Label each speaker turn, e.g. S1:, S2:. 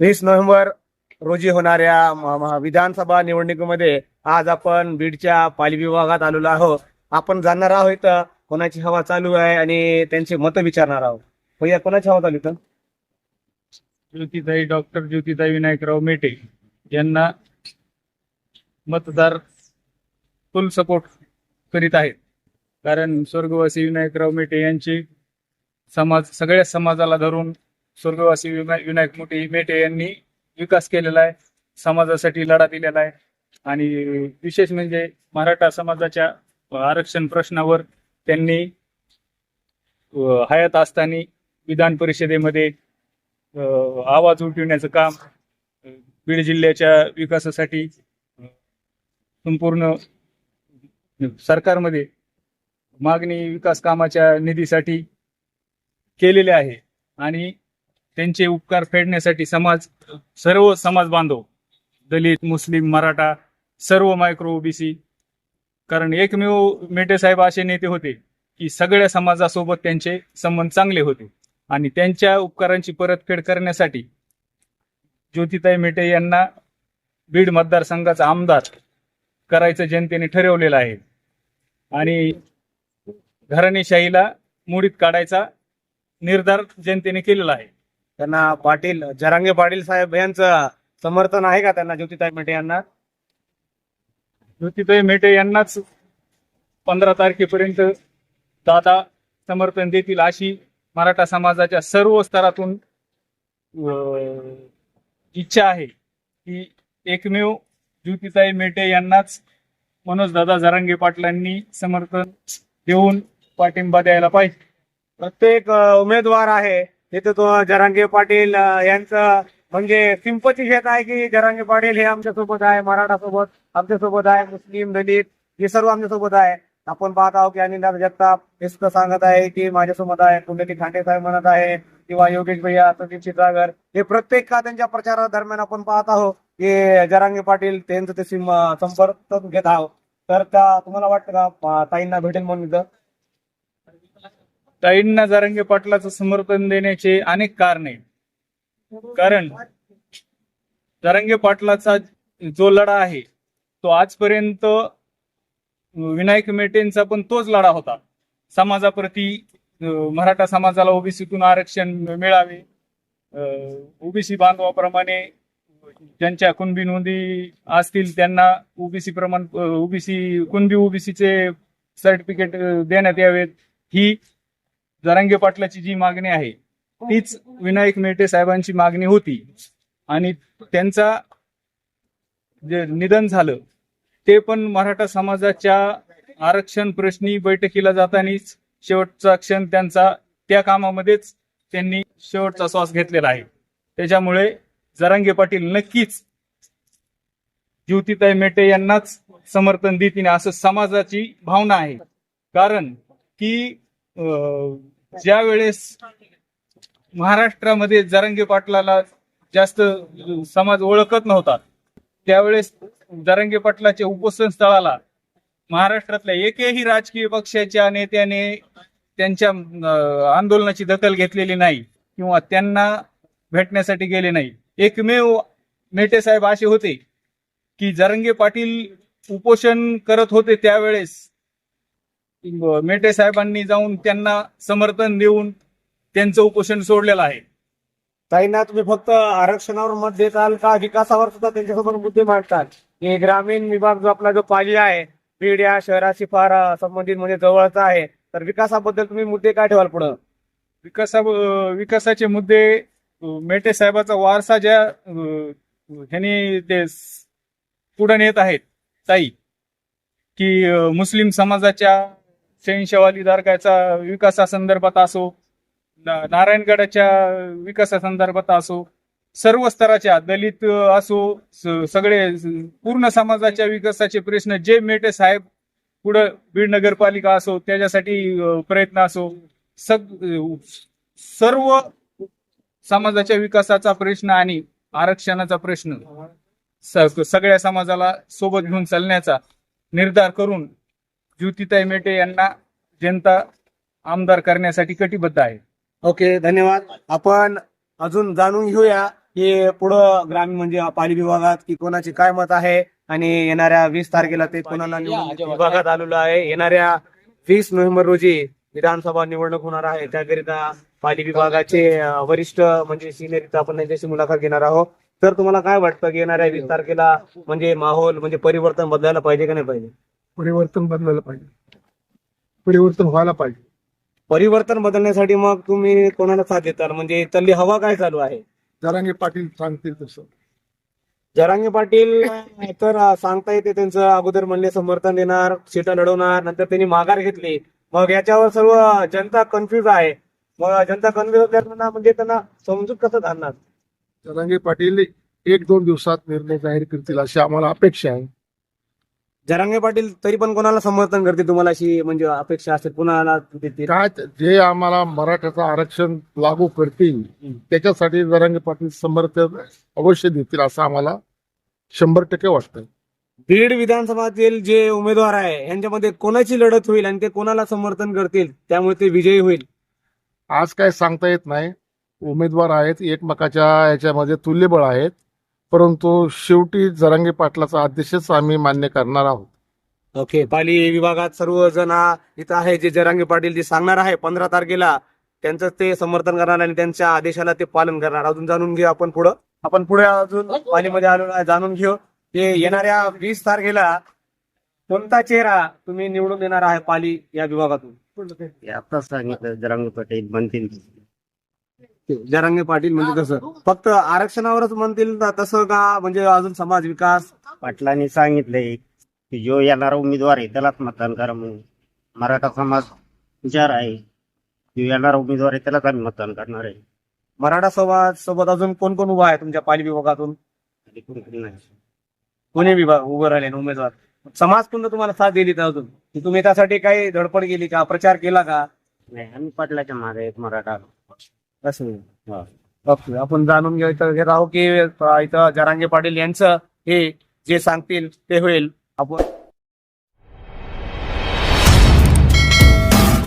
S1: वीस नोव्हेंबर रोजी होणाऱ्या विधानसभा निवडणुकीमध्ये आज आपण बीडच्या पाली विभागात आलेलो आहोत. आपण जाणार आहोत इथं. कोणाची हवा चालू आहे आणि त्यांची मतं विचारणार आहोत. भैया कोणाची हवा चालू इथं?
S2: ज्योतिताई डॉक्टर ज्योतिताई विनायकराव मेटे यांना मतदार फुल सपोर्ट करीत आहेत. कारण स्वर्गवासी विनायकराव मेटे यांची समाज सगळ्या समाजाला धरून स्वर्गवासी विनायक मोठे मेटे यांनी विकास केलेला आहे. समाजासाठी लढा दिलेला आहे. आणि विशेष म्हणजे मराठा समाजाच्या आरक्षण प्रश्नावर त्यांनी हयात असताना विधान परिषदेमध्ये आवाज उठविण्याचं काम बीड जिल्ह्याच्या विकासासाठी संपूर्ण सरकारमध्ये मागणी विकास कामाच्या निधीसाठी केलेले आहे. आणि त्यांचे उपकार फेडण्यासाठी समाज सर्व समाज बांधव दलित मुस्लिम मराठा सर्व मायक्रो ओबीसी कारण एकमेव मेटे साहेब असे नेते होते की सगळ्या समाजासोबत त्यांचे संबंध चांगले होते. आणि त्यांच्या उपकारांची परतफेड करण्यासाठी ज्योतिताई मेटे यांना बीड मतदारसंघाचा आमदार करायचं जनतेने ठरवलेलं आहे. आणि घराणेशाहीला मुडीत काढायचा निर्धार जनतेने केलेला आहे.
S1: त्यांना पाटील जरांगे पाटील साहेब यांचं समर्थन आहे का त्यांना? ज्योतिताई मेटे यांना?
S2: ज्योतिताई मेटे यांनाच पंधरा तारखेपर्यंत दादा समर्थन देतील अशी मराठा समाजाच्या सर्व स्तरातून इच्छा आहे की एकमेव ज्योतिताई मेटे यांनाच मनोजदादा जरांगे पाटलांनी समर्थन देऊन पाठिंबा द्यायला पाहिजे.
S1: प्रत्येक उमेदवार आहे. नेतृत्व जरांगे पाटील यांचं म्हणजे सिंपती घेत आहे की जरांगे पाटील हे आमच्यासोबत आहे मराठा सोबत आमच्यासोबत आहे मुस्लिम दलित हे सर्व आमच्यासोबत आहे. आपण पाहत आहोत की अनिल जगताप हे सुद्धा सांगत आहे की माझ्यासोबत आहे कुंडली खांडे साहेब म्हणत आहे किंवा योगेश भैया संदीप चित्रागर. हे प्रत्येक का त्यांच्या प्रचारा दरम्यान आपण पाहत आहोत की जरांगे पाटील त्यांचं ते सिम संपर्क घेत आहोत. तर त्या तुम्हाला वाटतं का ताईंना भेटेल म्हणून इथं?
S2: ताईंना जारंगे पाटलाचं समर्थन देण्याचे अनेक कारणे. आहेत. कारण जारंगे पाटलाचा जो लढा आहे तो आजपर्यंत विनायक मेटेंचा पण तोच लढा होता. समाजाप्रती मराठा समाजाला ओबीसीतून आरक्षण मिळावे. ओबीसी बांधवाप्रमाणे ज्यांच्या कुणबी नोंदी असतील त्यांना ओबीसी प्रमाण ओबीसी कुणबी ओबीसीचे सर्टिफिकेट देण्यात यावेत. ही जरांगे पाटलाची जी मागणी आहे तीच विनायक मेटे साहेबांची मागणी होती. आणि त्यांचा जे निधन झालं ते पण मराठा समाजाच्या आरक्षण प्रश्नी बैठकीला जातानीच शेवटचा क्षण त्यांचा त्या कामामध्येच त्यांनी शेवटचा श्वास घेतलेला आहे. त्याच्यामुळे जरांगे पाटील नक्कीच ज्योतिताई मेटे यांनाच समर्थन देतील असं समाजाची भावना आहे. कारण की ज्या वेळेस महाराष्ट्रामध्ये जरांगे पाटलाला जास्त समाज ओळखत नव्हता त्यावेळेस जरांगे पाटलाच्या उपोषण स्थळाला महाराष्ट्रातल्या एकही राजकीय पक्षाच्या नेत्याने त्यांच्या आंदोलनाची दखल घेतलेली नाही किंवा त्यांना भेटण्यासाठी गेले नाही. एकमेव मेटे साहेब असे होते की जरंगे पाटील उपोषण करत होते त्यावेळेस मेटे साहेबांनी जाऊन त्यांना समर्थन देऊन त्यांचं उपोषण सोडलेलं आहे.
S1: ताईंना तुम्ही फक्त आरक्षणावर मत देताल का? विकासावर सुद्धा त्यांच्यासमोर मुद्दे मांडताल. की ग्रामीण विभाग जो आपला जो पाली आहे बीड या शहराशी फार संबंधित म्हणजे जवळचा आहे. तर विकासाबद्दल तुम्ही मुद्दे काय ठेवाल पुढं?
S2: विकासा विकासाचे मुद्दे मेटे साहेबाचा वारसा ज्या ह्यांनी ते पुढे नेत आहेत ताई की मुस्लिम समाजाच्या शहनशवाली विकासासंदर्भात असो नारायणगडाच्या विकासासंदर्भात असो सर्व स्तराच्या दलित असो स- सगळे पूर्ण समाजाच्या विकासाचे प्रश्न जे मेटे साहेब पुढं बीड नगरपालिका असो त्याच्यासाठी प्रयत्न असो सग सर्व समाजाच्या विकासाचा प्रश्न आणि आरक्षणाचा प्रश्न सगळ्या समाजाला सोबत घेऊन चालण्याचा निर्धार करून ज्योतिताई मेटे यांना जनता आमदार करण्यासाठी कटिबद्ध आहे.
S1: ओके धन्यवाद. आपण अजून जाणून घेऊया की पुढं ग्रामीण म्हणजे पाली विभागात की कोणाची काय मत आहे आणि येणाऱ्या वीस तारखेला ते कोणाला विभागात आलेलो आहे. येणाऱ्या वीस नोव्हेंबर रोजी विधानसभा निवडणूक होणार आहे. त्याकरिता पाली विभागाचे वरिष्ठ म्हणजे सिनियर इथं आपण त्यांच्याशी मुलाखत घेणार आहोत. तर तुम्हाला काय वाटतं की येणाऱ्या वीस तारखेला म्हणजे माहोल म्हणजे परिवर्तन बदलायला पाहिजे का नाही पाहिजे?
S3: परिवर्तन बदलायला पाहिजे. परिवर्तन व्हायला पाहिजे.
S1: परिवर्तन बदलण्यासाठी मग तुम्ही कोणाला साथ देताल म्हणजे इथली हवा काय चालू आहे?
S3: जरांगे पाटील सांगतील तसं.
S1: जरांगे पाटील तर सांगता येते त्यांचं. अगोदर म्हणले समर्थन देणार सीटा लढवणार नंतर त्यांनी माघार घेतली. मग याच्यावर सर्व जनता कन्फ्युज आहे. मग जनता कन्फ्युज असल्यानं म्हणजे त्यांना समजूत कसं धरणार
S3: जरांगे पाटील एक दोन दिवसात निर्णय जाहीर करतील अशी आम्हाला अपेक्षा आहे.
S1: जरांगे पाटील तरी पण कोणाला समर्थन करते तुम्हाला अशी म्हणजे अपेक्षा असेल कुणाला देतील?
S3: काय ते- जे आम्हाला मराठ्याचं आरक्षण लागू करतील त्याच्यासाठी जरांगे पाटील समर्थन अवश्य देतील असं आम्हाला शंभर टक्के वाटतंय.
S1: बीड विधानसभातील जे उमेदवार आहे यांच्यामध्ये कोणाची लढत होईल आणि ते कोणाला समर्थन करतील? त्यामुळे ते विजयी होईल.
S3: आज काय सांगता येत नाही. उमेदवार आहेत एकमेकाच्या याच्यामध्ये तुल्यबळ आहेत. परंतु शेवटी जरांगे पाटलाचा आदेशच आम्ही मान्य करणार आहोत.
S1: ओके पाली विभागात सर्वजण हा इथं आहे जे जरांगे पाटील जे सांगणार आहे पंधरा तारखेला त्यांचं ते समर्थन करणार आणि त्यांच्या आदेशाला ते पालन करणार. अजून जाणून घेऊ आपण पुढं. आपण पुढे अजून पालीमध्ये आलो आहे जाणून घेऊ. की येणाऱ्या वीस तारखेला कोणता चेहरा तुम्ही निवडून देणार आहे पाली या विभागातून?
S4: ते आताच सांगितलं जरांगे पटेल बनतील
S1: जरांगे पाटील म्हणजे कसं फक्त आरक्षणावरच म्हणतील ना तसं का? म्हणजे अजून समाज विकास?
S4: पाटलांनी सांगितलंय की जो येणारा उमेदवार आहे त्यालाच मतदान करा म्हणून. मराठा समाज विचार आहे जो येणारा उमेदवार आहे त्यालाच आम्ही मतदान करणार आहे.
S1: मराठा समाज सोबत अजून कोण कोण उभा आहे तुमच्या पाली विभागातून?
S4: आणि कोणी नाही.
S1: विभाग उभं राहिले ना उमेदवार? समाज पुन्हा तुम्हाला साथ दिली तर अजून? की तुम्ही त्यासाठी काही धडपड केली का? प्रचार केला का?
S4: नाही आम्ही पाटलाच्या मागे आहेत मराठा
S1: असं आपण जाणून घेऊ इथं. घेत आहोत की अं, इथं जरांगे पाटील यांचं हे जे सांगतील ते होईल. आपण